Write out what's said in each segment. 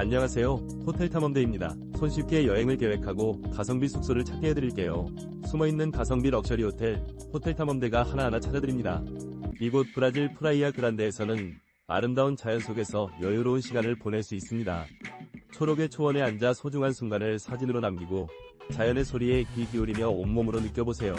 안녕하세요. 호텔 탐험대입니다. 손쉽게 여행을 계획하고 가성비 숙소를 찾게 해드릴게요. 숨어있는 가성비 럭셔리 호텔, 호텔 탐험대가 하나하나 찾아드립니다. 이곳 브라질 프라이아 그란데에서는 아름다운 자연 속에서 여유로운 시간을 보낼 수 있습니다. 초록의 초원에 앉아 소중한 순간을 사진으로 남기고 자연의 소리에 귀 기울이며 온몸으로 느껴보세요.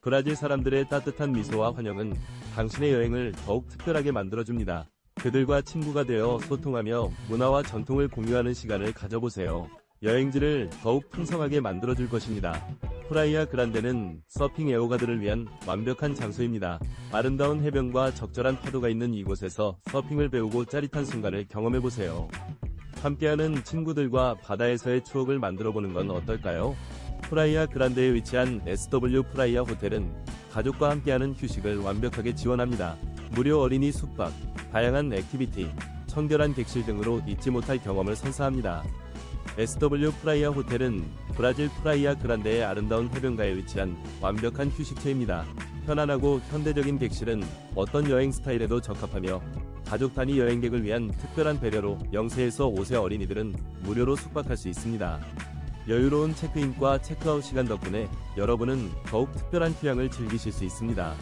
브라질 사람들의 따뜻한 미소와 환영은 당신의 여행을 더욱 특별하게 만들어줍니다. 그들과 친구가 되어 소통하며 문화와 전통을 공유하는 시간을 가져보세요. 여행지를 더욱 풍성하게 만들어줄 것입니다. 프라이아 그란데는 서핑 애호가들을 위한 완벽한 장소입니다. 아름다운 해변과 적절한 파도가 있는 이곳에서 서핑을 배우고 짜릿한 순간을 경험해보세요. 함께하는 친구들과 바다에서의 추억을 만들어보는 건 어떨까요? 프라이아 그란데에 위치한 SW 프라이아 호텔은 가족과 함께하는 휴식을 완벽하게 지원합니다. 무료 어린이 숙박, 다양한 액티비티, 청결한 객실 등으로 잊지 못할 경험을 선사합니다. SW 프라이아 호텔은 브라질 프라이아 그란데의 아름다운 해변가에 위치한 완벽한 휴식처입니다. 편안하고 현대적인 객실은 어떤 여행 스타일에도 적합하며 가족 단위 여행객을 위한 특별한 배려로 0세에서 5세 어린이들은 무료로 숙박할 수 있습니다. 여유로운 체크인과 체크아웃 시간 덕분에 여러분은 더욱 특별한 휴양을 즐기실 수 있습니다.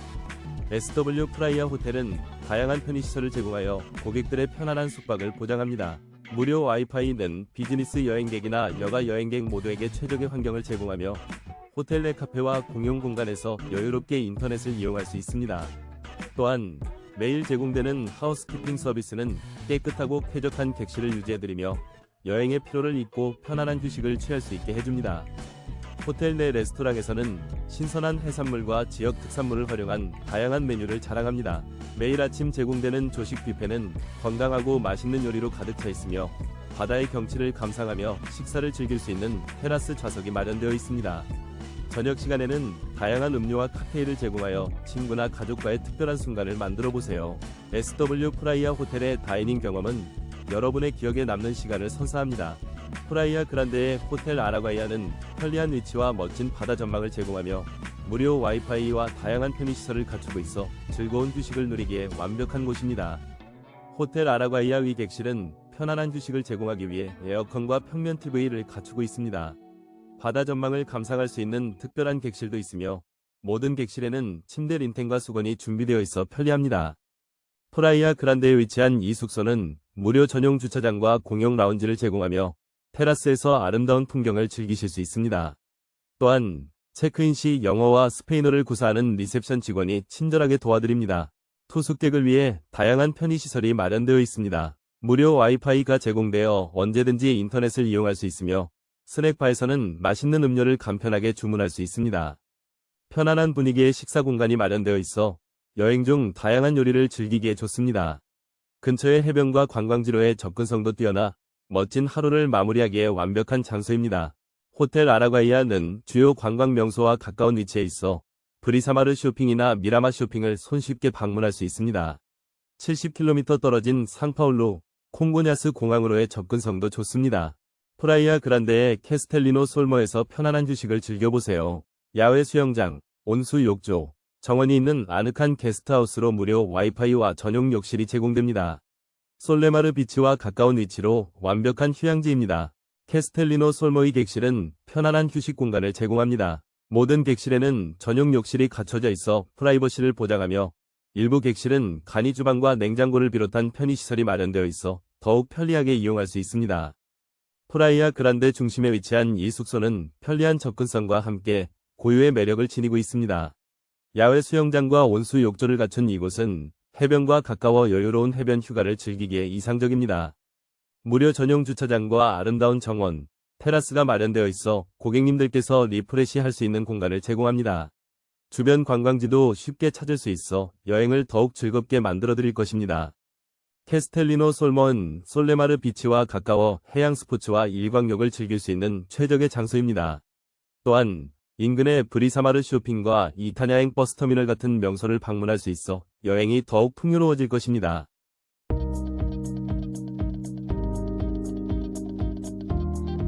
SW 프라이아 호텔은 다양한 편의시설을 제공하여 고객들의 편안한 숙박을 보장합니다. 무료 와이파이는 비즈니스 여행객이나 여가 여행객 모두에게 최적의 환경을 제공하며 호텔 내 카페와 공용 공간에서 여유롭게 인터넷을 이용할 수 있습니다. 또한 매일 제공되는 하우스키핑 서비스는 깨끗하고 쾌적한 객실을 유지해드리며 여행의 피로를 잊고 편안한 휴식을 취할 수 있게 해줍니다. 호텔 내 레스토랑에서는 신선한 해산물과 지역 특산물을 활용한 다양한 메뉴를 자랑합니다. 매일 아침 제공되는 조식 뷔페는 건강하고 맛있는 요리로 가득 차 있으며 바다의 경치를 감상하며 식사를 즐길 수 있는 테라스 좌석이 마련되어 있습니다. 저녁 시간에는 다양한 음료와 칵테일을 제공하여 친구나 가족과의 특별한 순간을 만들어 보세요. SW 프라이아 호텔의 다이닝 경험은 여러분의 기억에 남는 시간을 선사합니다. 프라이아 그란데의 호텔 아라과이아는 편리한 위치와 멋진 바다 전망을 제공하며 무료 와이파이와 다양한 편의시설을 갖추고 있어 즐거운 휴식을 누리기에 완벽한 곳입니다. 호텔 아라과이아 위 객실은 편안한 휴식을 제공하기 위해 에어컨과 평면 TV를 갖추고 있습니다. 바다 전망을 감상할 수 있는 특별한 객실도 있으며 모든 객실에는 침대 린텐과 수건이 준비되어 있어 편리합니다. 프라이아 그란데에 위치한 이 숙소는 무료 전용 주차장과 공용 라운지를 제공하며 테라스에서 아름다운 풍경을 즐기실 수 있습니다. 또한 체크인 시 영어와 스페인어를 구사하는 리셉션 직원이 친절하게 도와드립니다. 투숙객을 위해 다양한 편의시설이 마련되어 있습니다. 무료 와이파이가 제공되어 언제든지 인터넷을 이용할 수 있으며 스낵바에서는 맛있는 음료를 간편하게 주문할 수 있습니다. 편안한 분위기의 식사 공간이 마련되어 있어 여행 중 다양한 요리를 즐기기에 좋습니다. 근처의 해변과 관광지로의 접근성도 뛰어나 멋진 하루를 마무리하기에 완벽한 장소입니다. 호텔 아라과이아는 주요 관광 명소와 가까운 위치에 있어 브리사마르 쇼핑이나 미라마 쇼핑을 손쉽게 방문할 수 있습니다. 70km 떨어진 상파울루, 콩고냐스 공항으로의 접근성도 좋습니다. 프라이아 그란데의 캐스텔리노 솔모에서 편안한 휴식을 즐겨보세요. 야외 수영장, 온수 욕조, 정원이 있는 아늑한 게스트하우스로 무료 와이파이와 전용 욕실이 제공됩니다. 솔레마르 비치와 가까운 위치로 완벽한 휴양지입니다. 캐스텔리노 솔모이 객실은 편안한 휴식 공간을 제공합니다. 모든 객실에는 전용 욕실이 갖춰져 있어 프라이버시를 보장하며 일부 객실은 간이 주방과 냉장고를 비롯한 편의시설이 마련되어 있어 더욱 편리하게 이용할 수 있습니다. 프라이아 그란데 중심에 위치한 이 숙소는 편리한 접근성과 함께 고유의 매력을 지니고 있습니다. 야외 수영장과 온수 욕조를 갖춘 이곳은 해변과 가까워 여유로운 해변 휴가를 즐기기에 이상적입니다. 무료 전용 주차장과 아름다운 정원, 테라스가 마련되어 있어 고객님들께서 리프레시 할 수 있는 공간을 제공합니다. 주변 관광지도 쉽게 찾을 수 있어 여행을 더욱 즐겁게 만들어 드릴 것입니다. 캐스텔리노 솔몬, 솔레마르 비치와 가까워 해양 스포츠와 일광욕을 즐길 수 있는 최적의 장소입니다. 또한 인근의 브리사마르 쇼핑과 이타냐행 버스터미널 같은 명소를 방문할 수 있어 여행이 더욱 풍요로워질 것입니다.